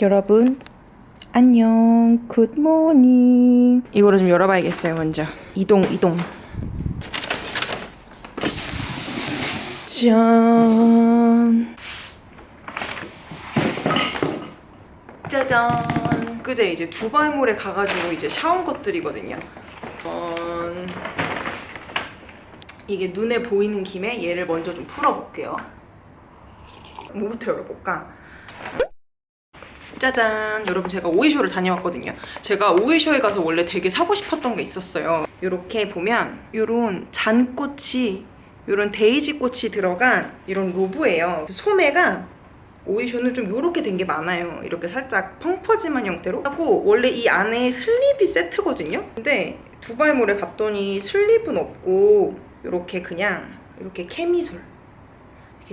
여러분 안녕. 굿모닝 이거를 좀 열어봐야겠어요 먼저. 이동 이동. 짠. 짜잔. 그제 이제 두바이몰에 가가지고 이제 샤운 것들이거든요. 어... 이게 눈에 보이는 김에 얘를 먼저 좀 풀어볼게요 뭐부터 열어볼까? 짜잔. 여러분 제가 오이쇼를 다녀왔거든요. 제가 오이쇼에 가서 원래 되게 사고 싶었던 게 있었어요. 이렇게 보면 이런 잔꽃이 이런 데이지 꽃이 들어간 이런 로브예요. 소매가 오이쇼는 좀 이렇게 된 게 많아요. 이렇게 살짝 펑퍼짐한 형태로. 하고 원래 이 안에 슬립이 세트거든요. 근데 두바이몰에 갔더니 슬립은 없고 이렇게 그냥 이렇게 이렇게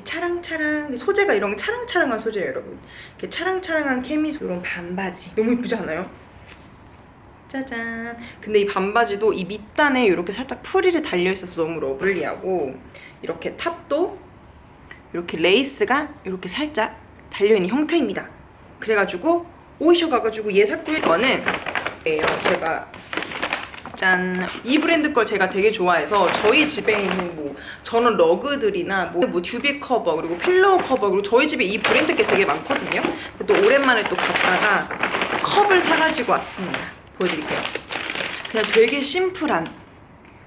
차랑차랑 소재가 이런 게 차랑차랑한 소재예요 여러분. 이렇게 차랑차랑한 케미솔 이런 반바지. 너무 이쁘지 않아요? 짜잔. 근데 이 반바지도 이 밑단에 이렇게 살짝 프릴이 달려있어서 너무 러블리하고 이렇게 탑도 이렇게 레이스가 이렇게 살짝 달려있는 형태입니다. 그래가지고 오이셔 가가지고 얘 샀고요 이거는 제가 짠. 이 브랜드 걸 제가 되게 좋아해서 저희 집에 있는 뭐 저는 러그들이나 뭐, 뭐 듀비 커버 그리고 필로우 커버 그리고 저희 집에 이 브랜드 게 되게 많거든요. 또 오랜만에 또 갔다가 컵을 사가지고 왔습니다. 보여드릴게요. 그냥 되게 심플한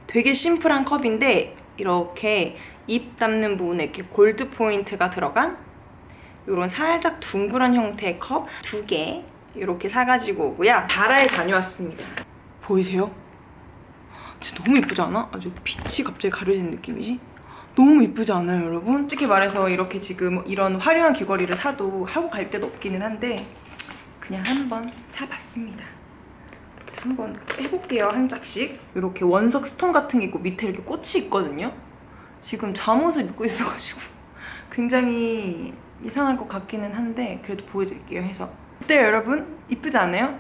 되게 심플한 컵인데 이렇게 입 담는 부분에 이렇게 골드 포인트가 들어간 이런 살짝 둥그런 형태의 컵 두 개 이렇게 사가지고 오고요. 다라에 다녀왔습니다. 보이세요? 진짜 너무 이쁘지 않아? 아주 빛이 갑자기 가려지는 느낌이지? 너무 이쁘지 않아요, 여러분? 솔직히 말해서 이렇게 지금 이런 화려한 귀걸이를 사도 하고 갈 데도 없기는 한데 그냥 한번 사봤습니다. 한번 해볼게요, 한 짝씩. 이렇게 원석 스톤 같은 게 있고 밑에 이렇게 꽃이 있거든요. 지금 잠옷을 입고 있어가지고 굉장히 이상할 것 같기는 한데 그래도 보여드릴게요 해서 어때요 여러분? 이쁘지 않아요?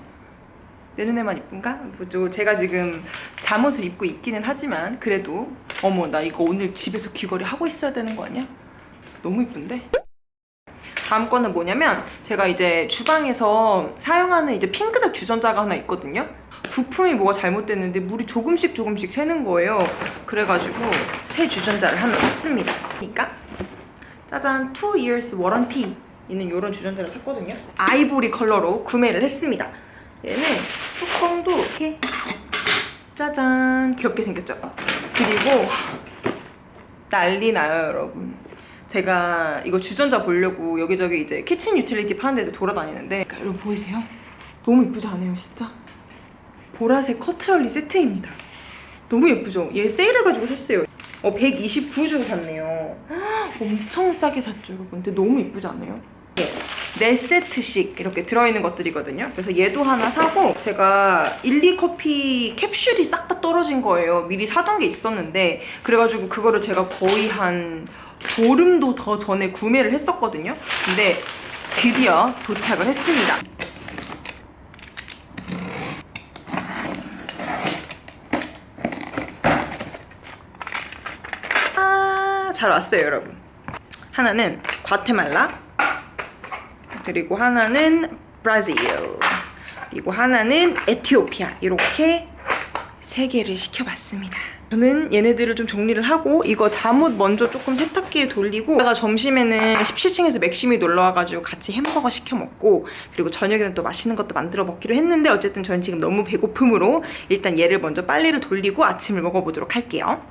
내 눈에만 이쁜가? 뭐죠? 제가 지금 잠옷을 입고 있기는 하지만 그래도 어머 나 이거 오늘 집에서 귀걸이 하고 있어야 되는 거 아니야? 너무 이쁜데? 다음 거는 뭐냐면 제가 이제 주방에서 사용하는 이제 핑크색 주전자가 하나 있거든요. 부품이 뭐가 잘못됐는데 물이 조금씩 조금씩 새는 거예요. 그래가지고 새 주전자를 하나 샀습니다. 그러니까 짜잔 2 years warranty 있는 이런 주전자를 샀거든요. 아이보리 컬러로 구매를 했습니다. 얘는 뚜껑도 이렇게 짜잔 귀엽게 생겼죠? 그리고 난리 나요 여러분 제가 이거 주전자 보려고 여기저기 이제 키친 유틸리티 파는 데서 돌아다니는데 그러니까 여러분 보이세요? 너무 예쁘지 않아요 진짜? 보라색 커트럴리 세트입니다 너무 예쁘죠? 얘 세일해가지고 샀어요 어 129주 샀네요 엄청 싸게 샀죠 여러분 근데 너무 예쁘지 않아요? 네. 네 세트씩 이렇게 들어있는 것들이거든요. 그래서 얘도 하나 사고 제가 일리 커피 캡슐이 싹 다 떨어진 거예요. 미리 사둔 게 있었는데 그래가지고 그거를 제가 거의 한 보름도 더 전에 구매를 했었거든요. 근데 드디어 도착을 했습니다. 아, 잘 왔어요, 여러분. 하나는 과테말라, 그리고 하나는 브라질 그리고 하나는 에티오피아 이렇게 세 개를 시켜봤습니다. 저는 얘네들을 좀 정리를 하고 이거 잠옷 먼저 조금 세탁기에 돌리고 제가 점심에는 17층에서 맥심이 놀러 와가지고 같이 햄버거 시켜 먹고 그리고 저녁에는 또 맛있는 것도 만들어 먹기로 했는데 어쨌든 저는 지금 너무 배고픔으로 일단 얘를 먼저 빨래를 돌리고 아침을 먹어보도록 할게요.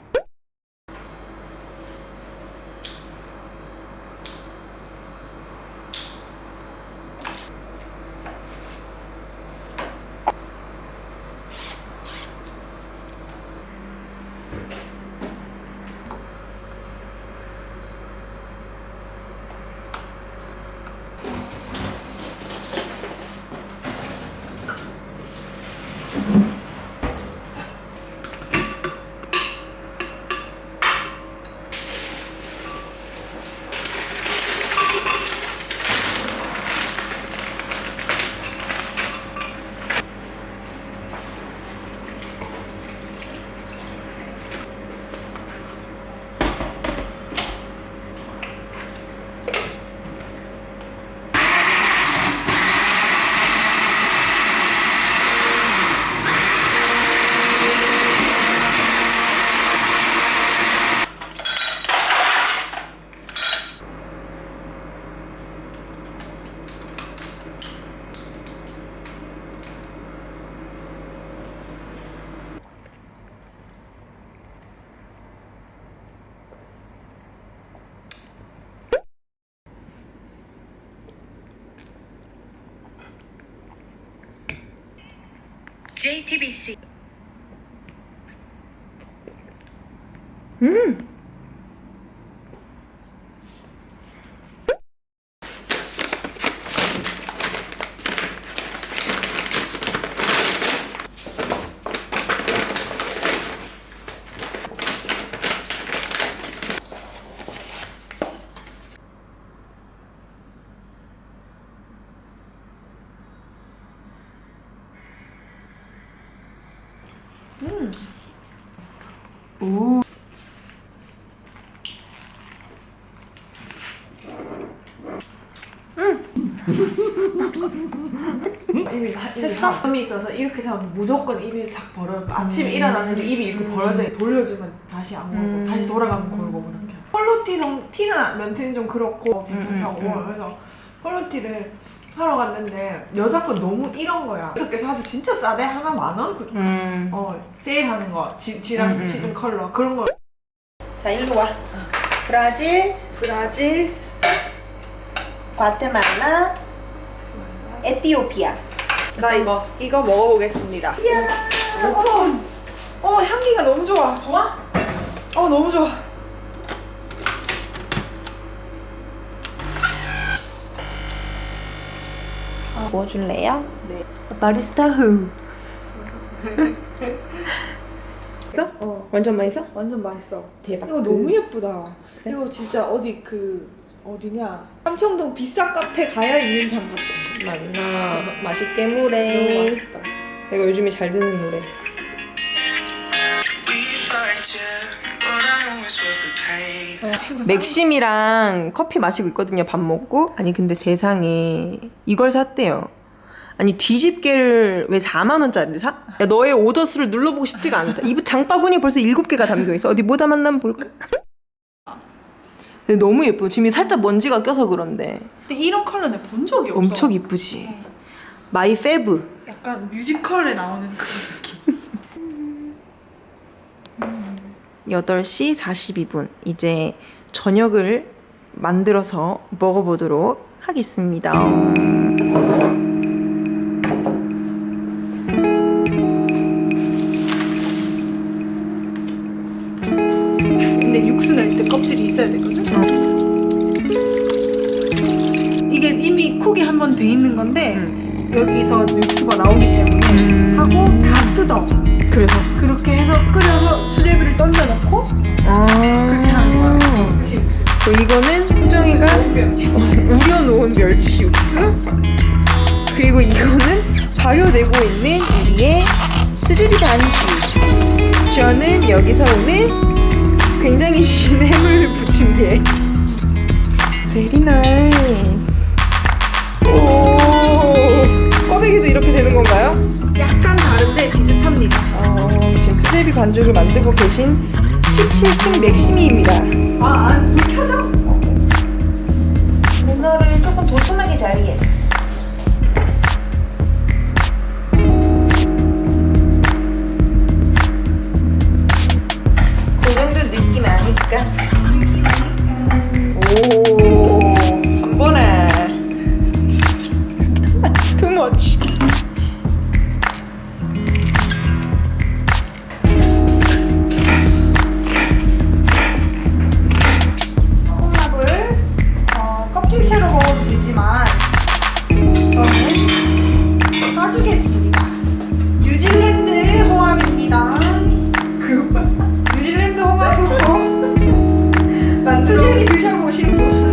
JTBC 음. 오. 입이 사- 입이 잠이 있어서 이렇게 잡으면 무조건 입이 싹 벌어요. 아침에 일어났는데 입이 이렇게 벌어져 있- 돌려주면 다시 안 걸고 음. 다시 돌아가면 걸고 그렇게. 폴로티 정 티는 안- 면티는 좀 그렇고 괜찮다고 음, 음. 그래서 폴로티를 하러 갔는데 여자 건 너무 이런 거야. 그래서 사실 진짜 싸대 하나 만 원. 그- 음. 어 세일하는 거 지, 지랑 음, 음, 지금 컬러 그런 거. 자, 일로 와. 브라질, 브라질 과테말라, 에티오피아. 나 이거 이거 먹어보겠습니다. 이야, 어머, 어 향기가 너무 좋아. 좋아? 어 너무 좋아. 부어줄래요? 네. 바리스타 후. 있어? 어. 완전 맛있어? 완전 맛있어. 대박. 이거 너무 예쁘다. 그래? 이거 진짜 어디 그 어디냐? 삼청동 비싼 카페 가야 있는 장 같아. 맞나? 맛있게 너무. 맛있다. 내가 요즘에 잘 듣는 노래. We fight, yeah, 맥심이랑 커피 마시고 있거든요. 밥 먹고. 아니 근데 세상에 이걸 샀대요. 아니 뒤집개를 왜 4만 원짜리를 사? 야, 너의 오더 수를 눌러보고 싶지가 않다. 이 장바구니 벌써 7개가 담겨 있어. 어디 뭐 담았나 볼까? 근데 너무 예뻐. 지금 살짝 먼지가 껴서 그런데 근데 이런 컬러는 본 적이 없어. 엄청 이쁘지. 마이 페브. 약간 뮤지컬에 나오는 그 느낌. 8시 42분. 이제 저녁을 만들어서 먹어보도록 하겠습니다. 근데 육수 낼 때 껍질이 있어야 되거든. 이게 이미 쿡이 한 번 돼 있는 건데 여기서 육수가 나오기 때문에 하고 다 뜯어. 그래서? 그렇게 해서 끓여서 수제비를 던져 넣고 아. 그렇게 하는 거야. 멸치 육수. 또 이거는 호정이가 우려놓은 멸치 육수? 그리고 이거는 발효되고 있는 우리의 수제비 반죽. 저는 여기서 오늘 굉장히 쉬운 해물 부침개 베리 반죽을 만들고 계신 17층 맥시미입니다 아, 아, 불 켜져? 문어를 조금 도톰하게 자르겠어. 그 정도 느낌 아니까. 오, 선생님이 드셔보시고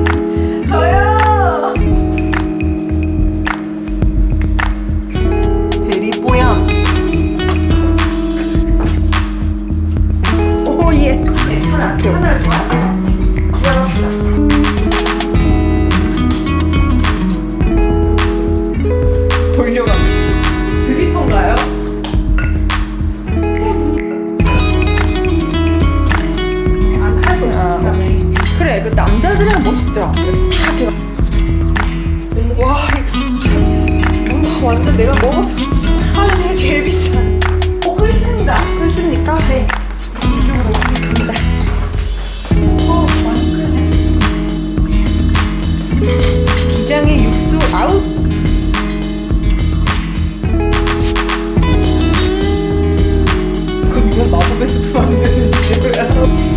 있더라. 다 들어. 와 이거 완전 내가 먹어 하루 중에 제일 비싼. 어 끓습니다. 끓습니까? 네. 이쪽으로 먹겠습니다. 어 많이 끓네. 비장의 육수 아웃. 그럼 이건 마법의 스프 안 되는 거야.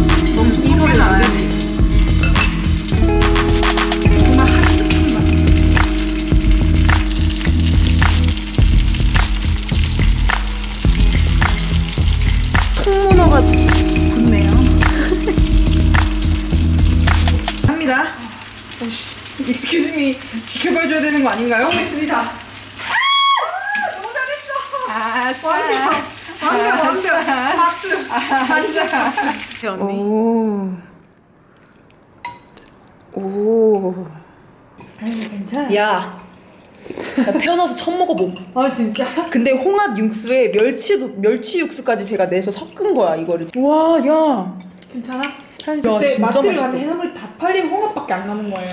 아닌가요? 있습니다. 아, 완벽 완벽 박수 반짝 박수 언니 오. 오. 괜찮아 야. 나 태어나서 처음 먹어봄. 아 진짜 근데 홍합 육수에 멸치도 멸치 육수까지 제가 내서 섞은 거야 이거를. 와, 야. 괜찮아? 야, 그때 진짜 마트를 맛있어. 갔는데 해산물이 다 팔리고 홍합밖에 안 남은 거예요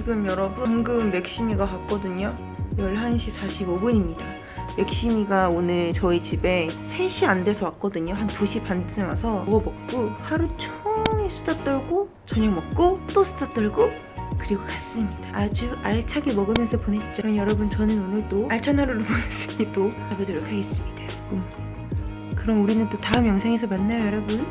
지금 여러분 방금 맥시미가 갔거든요. 11시 45분입니다. 맥시미가 오늘 저희 집에 3시 안 돼서 왔거든요. 한 2시 반쯤 와서 먹어 먹고 하루 종일 수다 떨고 저녁 먹고 또 수다 떨고 그리고 갔습니다. 아주 알차게 먹으면서 보냈죠. 그럼 여러분 저는 오늘도 알찬 하루를 보냈으니 또 가보도록 하겠습니다. 음. 그럼 우리는 또 다음 영상에서 만나요 여러분